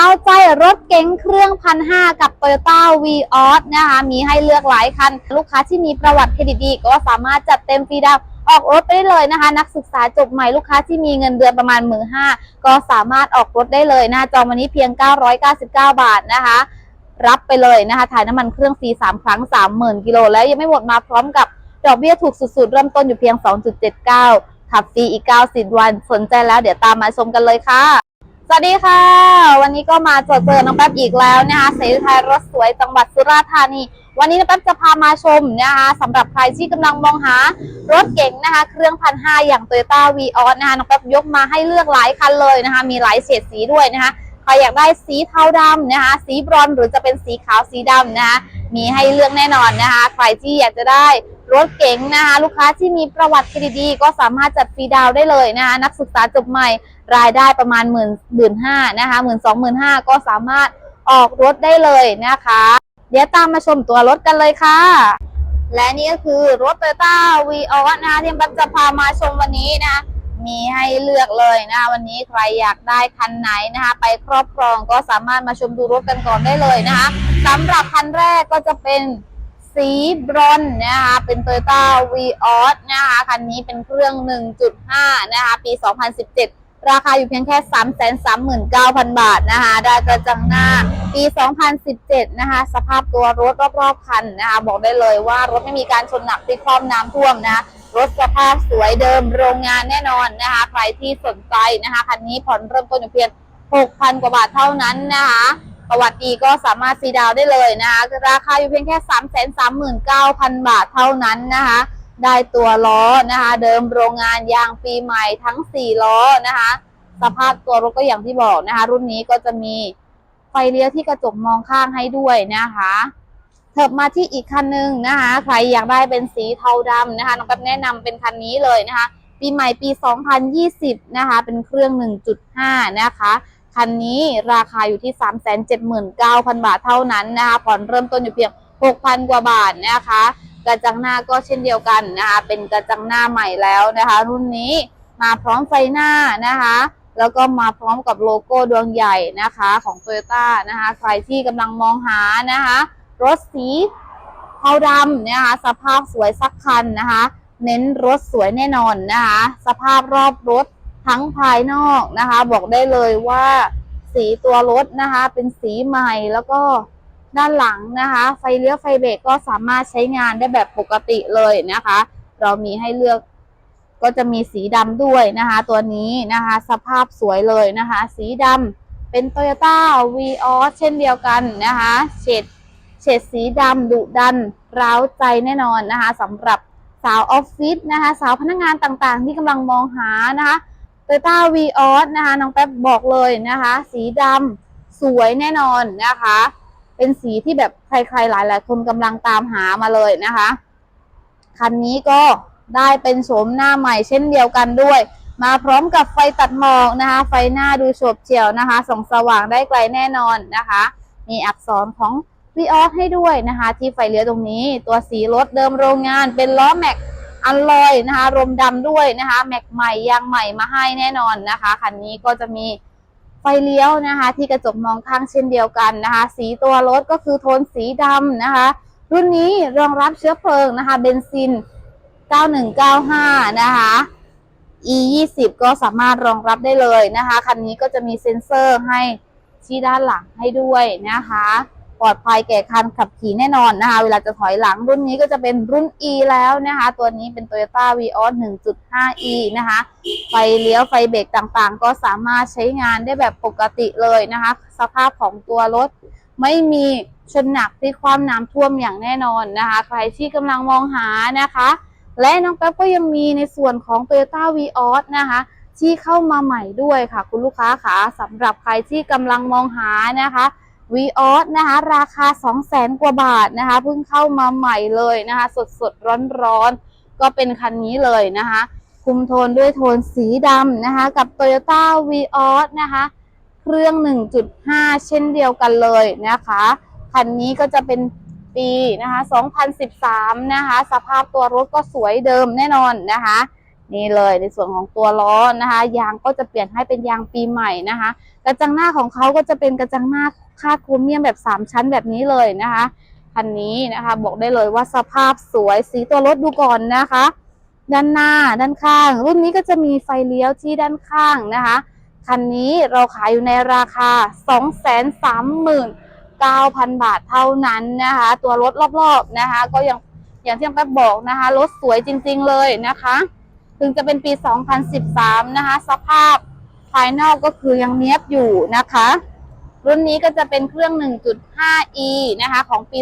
เอาใจรถเก๋งเครื่องพันห้ากับ Toyota v ีออสนะคะ มีให้เลือกหลายคัน ลูกค้าที่มีประวัติเครดิตดีก็สามารถจัดเต็มฟรีดาวน์ออกรถไปได้เลยนะคะ นักศึกษาจบใหม่ลูกค้าที่มีเงินเดือนประมาณหมื่นห้าก็สามารถออกรถได้เลยนะจองวันนี้เพียง 999 บาทนะคะรับไปเลยนะคะ ถ่ายน้ำมันเครื่องฟรี3ครั้ง 30,000 กิโล แล้วยังไม่หมดมาพร้อมกับดอกเบี้ยถูกสุดๆ เริ่มต้นอยู่เพียง 2.79 ขับฟรีอีก 90 วัน สนใจแล้วเดี๋ยวตามมาชมกันเลยค่ะ สวัสดีค่ะ วันนี้ก็มาเจอเจอน้องแป๊บอีกแล้วนะคะเสรีไทยรถสวยจังหวัดสุราษฎร์ธานี วันนี้น้องแป๊บจะพามาชมนะคะสำหรับใครที่กำลังมองหารถเก๋งนะคะเครื่องพันห้าอย่าง Toyota v ีออสนะคะน้องแป๊บยกมาให้เลือกหลายคันเลยนะคะมีหลายเฉดสีด้วยนะคะใครอยากได้สีเทาดำนะคะสีบรอนซ์หรือจะเป็นสีขาวสีดำนะคะมีให้เลือกแน่นอนนะคะใครที่อยากจะได้ รถเก๋งนะคะลูกค้าที่มีประวัติคดิตดีก็สามารถจัดฟรีดาวได้เลยนะคะนักศึกษาจบใหม่รายได้ประมาณหมื่นหมื่นห้านะคะหมื่นสองหมื่นห้าก็สามารถออกรถได้เลยนะคะ เดี๋ยวตามมาชมตัวรถกันเลยค่ะ และนี่ก็คือรถ Toyota v ีออสนะคะที่ปั๊บจะพามาชมวันนี้นะมีให้เลือกเลยนะคะวันนี้ใครอยากได้คันไหนนะคะไปครอบครองก็สามารถมาชมดูรถกันก่อนได้เลยนะคะสำหรับคันแรกก็จะเป็น สีบรอนนะคะเป็น Toyota v ีออสนะคะคันนี้เป็นเครื่อง 1.5 นะคะ ปี 2017 ราคาอยู่เพียงแค่ 339,000 บาทนะคะได้กระจังหน้าปี 2017 นะคะ สภาพตัวรถรอบๆคันนะคะบอกได้เลยว่ารถไม่มีการชนหนักที่ครอบน้ำท่วมนะรถสภาพสวยเดิมโรงงานแน่นอนนะคะ ใครที่สนใจนะคะคันนี้ผ่อนเริ่มต้นอยู่เพียง 6,000 กว่าบาทเท่านั้นนะคะ ประวัติดีก็สามารถซีดาวได้เลยนะคะราคาอยู่เพียงแค่ 339,000 บาทเท่านั้นนะคะ ได้ตัวล้อนะคะ เดิมโรงงานยางปีใหม่ทั้ง 4 ล้อนะคะ สภาพตัวรถก็อย่างที่บอกนะคะ รุ่นนี้ก็จะมีไฟเลี้ยวที่กระจกมองข้างให้ด้วยนะคะเถิบมาที่อีกคันหนึ่งนะคะ ใครอยากได้เป็นสีเทาดำนะคะน้องแป๊บแนะนำเป็นคันนี้เลยนะคะ ปีใหม่ปี 2020 นะคะ เป็นเครื่อง 1.5 นะคะ คันนี้ราคาอยู่ที่ 379,000 บาทเท่านั้นนะคะผ่อนเริ่มต้นอยู่เพียง 6,000 กว่าบาทนะคะ กระจังหน้าก็เช่นเดียวกันนะคะ เป็นกระจังหน้าใหม่แล้วนะคะ รุ่นนี้มาพร้อมไฟหน้านะคะ แล้วก็มาพร้อมกับโลโก้ดวงใหญ่นะคะของ Toyota นะคะ ใครที่กำลังมองหานะคะ รถสีเทาดำนะคะ สภาพสวยสักคันนะคะ เน้นรถสวยแน่นอนนะคะ สภาพรอบรถ ทั้งภายนอกนะคะ บอกได้เลยว่าสีตัวรถนะคะ เป็นสีใหม่แล้วก็ด้านหลังนะคะ ไฟเลี้ยวไฟเบรกก็สามารถใช้งานได้แบบปกติเลยนะคะ เรามีให้เลือกก็จะมีสีดำด้วยนะคะ ตัวนี้นะคะ สภาพสวยเลยนะคะ สีดำเป็น Toyota v ีออสเช่นเดียวกันนะคะเฉดเฉดสีดำดุดัน ร้าวใจแน่นอนนะคะสำหรับสาวออฟฟิศนะคะ สาวพนักงานต่างๆ ที่กำลังมองหานะคะ โตโยต้าวีออสนะคะ น้องแป๊บบอกเลยนะคะ สีดำสวยแน่นอนนะคะ เป็นสีที่แบบใครๆหลายๆคนกำลังตามหามาเลยนะคะ คันนี้ก็ได้เป็นโฉมหน้าใหม่เช่นเดียวกันด้วย มาพร้อมกับไฟตัดหมอกนะคะ ไฟหน้าดูโฉบเฉี่ยวนะคะ ส่องสว่างได้ไกลแน่นอนนะคะ มีอักษรของวีออสให้ด้วยนะคะ ที่ไฟเลี้ยวตรงนี้ ตัวสีรถเดิมโรงงานเป็นล้อแม็ก อัลลอยนะคะรมดำด้วยนะคะแม็กใหม่ยางใหม่มาให้แน่นอนนะคะคันนี้ก็จะมีไฟเลี้ยวนะคะ ที่กระจกมองข้างเช่นเดียวกันนะคะ สีตัวรถก็คือโทนสีดำนะคะ รุ่นนี้รองรับเชื้อเพลิงนะคะเบนซิน 9195 นะคะ e 20ก็สามารถรองรับได้เลยนะคะ คันนี้ก็จะมีเซ็นเซอร์ให้ที่ด้านหลังให้ด้วยนะคะ ปลอดภัยแก่การขับขี่แน่นอนนะคะ เวลาจะถอยหลังรุ่นนี้ก็จะเป็นรุ่น E แล้วนะคะ ตัวนี้เป็น Toyota Vios 1.5e นะคะ ไฟเลี้ยวไฟเบรกต่างๆ ก็สามารถใช้งานได้แบบปกติเลยนะคะ สภาพของตัวรถไม่มีชนหนักที่ความน้ำท่วมอย่างแน่นอนนะคะ ใครที่กำลังมองหานะคะ และน้องแป๊บก็ยังมีในส่วนของ Toyota Vios นะคะที่เข้ามาใหม่ด้วยค่ะ คุณลูกค้าคะสำหรับใครที่กำลังมองหานะคะ วีออสนะคะราคา 2 0 0แสนกว่าบาทนะคะเพิ่งเข้ามาใหม่เลยนะคะ สดสดร้อนร้อนก็เป็นคันนี้เลยนะคะคุมโทนด้วยโทนสีดำนะคะ กับ Toyota v ีออสนะคะเครื่อง 1.5 เช่นเดียวกันเลยนะคะ คันนี้ก็จะเป็นปีนะคะ 2013 นะคะ สภาพตัวรถก็สวยเดิมแน่นอนนะคะนี่เลยในส่วนของตัวล้อนะคะ ยางก็จะเปลี่ยนให้เป็นยางปีใหม่นะคะ กระจังหน้าของเขาก็จะเป็นกระจังหน้าคาดโครเมียมแบบ 3 ชั้นแบบนี้เลยนะคะคันนี้นะคะบอกได้เลยว่าสภาพสวยสีตัวรถดูก่อนนะคะ ด้านหน้าด้านข้าง รุ่นนี้ก็จะมีไฟเลี้ยวที่ด้านข้างนะคะคันนี้เราขายอยู่ในราคา 239,000 บาทเท่านั้นนะคะ ตัวรถรอบๆนะคะ ก็ยังอย่างที่แป๊บบอกนะคะ รถสวยจริงๆเลยนะคะ ถึงจะเป็นปี 2013 นะคะ สภาพภายนอกก็คือยังเนี้ยบอยู่นะคะ รุ่นนี้ก็จะเป็นเครื่อง 1.5e นะคะ ของปี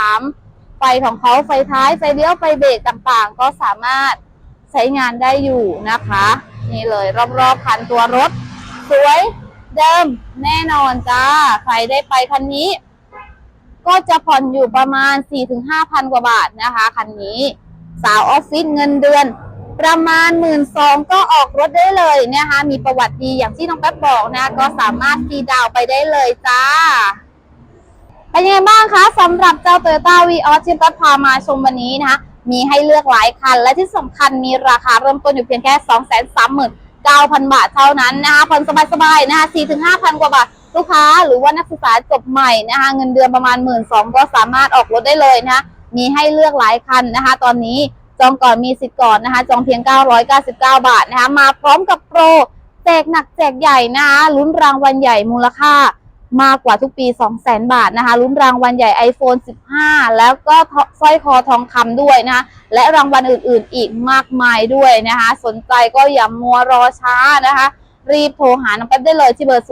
2013 ไฟของเขาไฟท้ายไฟเลี้ยวไฟเบรกต่างๆ ก็สามารถใช้งานได้อยู่นะคะ นี่เลยรอบๆคันตัวรถ สวยเดิมแน่นอนจ้า ใครได้ไปคันนี้ ก็จะผ่อนอยู่ประมาณ 4-5,000กว่าบาทนะคะ คันนี้ สาวออฟฟิศเงินเดือน ประมาณ 1 2ื่นก็ออกรถได้เลยนะคะมีประวัติดีอย่างที่น้องแป๊บบอกนะก็สามารถซีดาวไปได้เลยจ้าเป็นยังไงบ้างคะสำหรับเจ้า Toyota v ีออสที่แป๊บพามาชมวันนี้นะคะมีให้เลือกหลายคัน และที่สำคัญมีราคาเริ่มต้นอยู่เพียงแค่ 2 3 9 0 0 0 บาทเท่านั้นนะคะผ่อนสบายๆนะคะ4-5,000 กว่าบาท ลูกค้าหรือว่านักศึกษาจบใหม่นะคะเงินเดือนประมาณ 1 2ื่นก็สามารถออกรถได้เลยนะคะมีให้เลือกหลายคันนะคะ ตอนนี้ จองก่อนมีสิทธิ์ก่อนนะคะ จองเพียง 999 บาทนะคะ มาพร้อมกับโปรแจกหนักแจกใหญ่นะคะลุ้นรางวัลใหญ่มูลค่ามากกว่าทุกปี 200,000 บาทนะคะลุ้นรางวัลใหญ่ iPhone 15 แล้วก็สร้อยคอทองคำด้วยนะคะและรางวัลอื่นๆ อีกมากมายด้วยนะคะ สนใจก็อย่ามัวรอช้านะคะ รีบโทรหาน้องแป๊บได้เลยที่เบอร์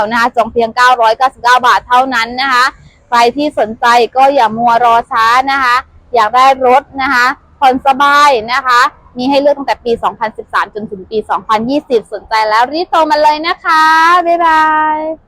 0611786999 นะคะจองเพียง 999 บาทเท่านั้นนะคะ ใครที่สนใจก็อย่ามัวรอช้านะคะ อยากได้รถนะคะผ่อนสบายนะคะ มีให้เลือกตั้งแต่ปี 2013 จนถึงปี 2020 สนใจแล้วรีบโทรมาเลยนะคะ บ๊ายบาย